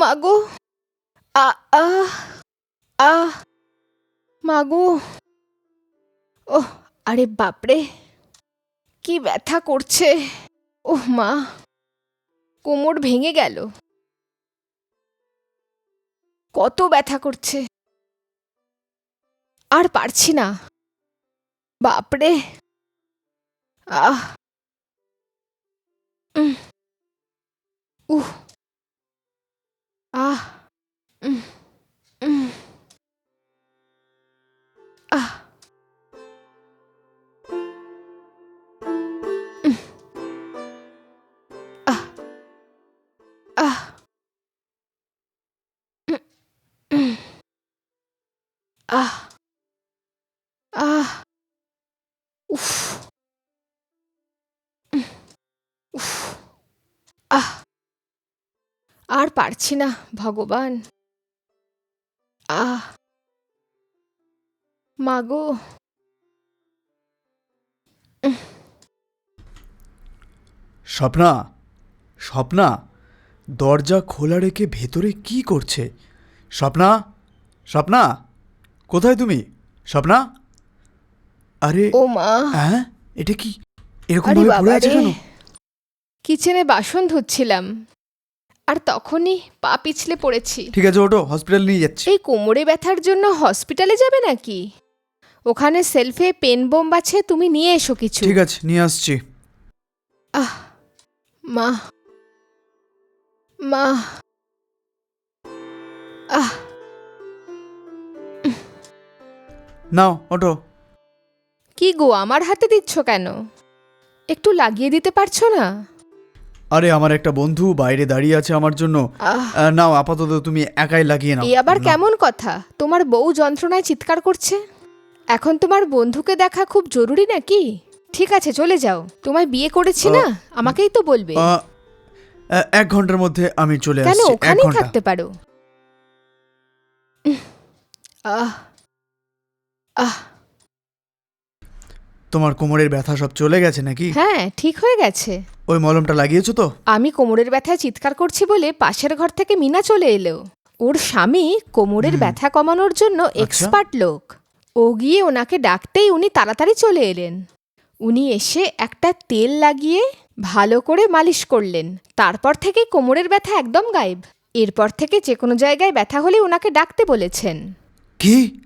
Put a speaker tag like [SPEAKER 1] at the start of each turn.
[SPEAKER 1] মাগো। আ আ আ, মাগো। ওহ, আরে বাপরে, কি ব্যথা করছে। ওহ, মা, কোমর ভেঙে গেল। কত ব্যথা করছে। আর পারছি না। বাপরে। আহ। উহ। আহ। আহ আহ উফ উফ আহ আর পারছি না ভগবান। আহ। মাগো
[SPEAKER 2] স্বপ্না স্বপ্না। দরজা খোলা রেখে ভেতরে কি করছে? স্বপ্না? স্বপ্না? কোথায় তুমি? স্বপ্না? আরে
[SPEAKER 1] ও মা।
[SPEAKER 2] হ্যাঁ? এটা কি? এরকম
[SPEAKER 1] আরে
[SPEAKER 2] ভাবে পড়ে
[SPEAKER 1] বাবা
[SPEAKER 2] আছে
[SPEAKER 1] রে
[SPEAKER 2] কেন?
[SPEAKER 1] কিচেনে বাসন ধুচ্ছিলাম। আর তখনই পা পিছলে পড়েছি।
[SPEAKER 2] ঠিক আছে ওটো হসপিটাল নিয়ে যাচ্ছি।
[SPEAKER 1] এই কোমরে ব্যথার জন্য হসপিটালে যাবে নাকি? ওখানে সেলফে পেন বোম আছে তুমি নিয়ে এসো কিছু।
[SPEAKER 2] ঠিক আছে নিয়ে আসছি।
[SPEAKER 1] আহ মা। মা। আহ।
[SPEAKER 2] নাও ওটো
[SPEAKER 1] কি গো আমার হাতে দিচ্ছ কেন? একটু লাগিয়ে দিতে পারছ না?
[SPEAKER 2] আরে আমার একটা বন্ধু বাইরে দাঁড়িয়ে আছে আমার জন্য।
[SPEAKER 1] আহ।
[SPEAKER 2] আহ, নাও আপাতত তুমি একাই লাগিয়ে নাও।
[SPEAKER 1] আবার
[SPEAKER 2] নাও।
[SPEAKER 1] কেমন কথা? তোমার বউ যন্ত্রণায় চিৎকার করছে? এখন তোমার বন্ধুকে দেখা খুব জরুরি নাকি? ঠিক আছে চলে যাও। তোমায় বিয়ে করেছি না? আমাকেই তো বলবে।
[SPEAKER 2] আহ, এক ঘণ্টার মধ্যে আমি চলে
[SPEAKER 1] কেন?
[SPEAKER 2] আসছি এক
[SPEAKER 1] ওখানেই
[SPEAKER 2] ঘণ্টা।
[SPEAKER 1] থাকতে পারো। আহ আহ।
[SPEAKER 2] তোমার কোমরের ব্যথা সব চলে গেছে নাকি?
[SPEAKER 1] হ্যাঁ ঠিক হয়ে গেছে।
[SPEAKER 2] ওই মলমটা লাগিয়েছো তো?
[SPEAKER 1] আমি কোমরের ব্যথায় চিৎকার করছি বলে পাশের ঘর থেকে মিনা চলে এলো। ওর স্বামী কোমরের ব্যথা কমানোর জন্য
[SPEAKER 2] আচ্ছা।
[SPEAKER 1] এক্সপার্ট লোক। ও গিয়ে ওনাকে ডাকতেই উনি তাড়াতাড়ি চলে এলেন। উনি এসে একটা তেল লাগিয়ে ভালো করে মালিশ করলেন। তারপর থেকে কোমরের ব্যথা একদম গায়েব। এরপর থেকে যে কোনো জায়গায় ব্যথা হলে ওনাকে ডাকতে বলেছেন।
[SPEAKER 2] কি?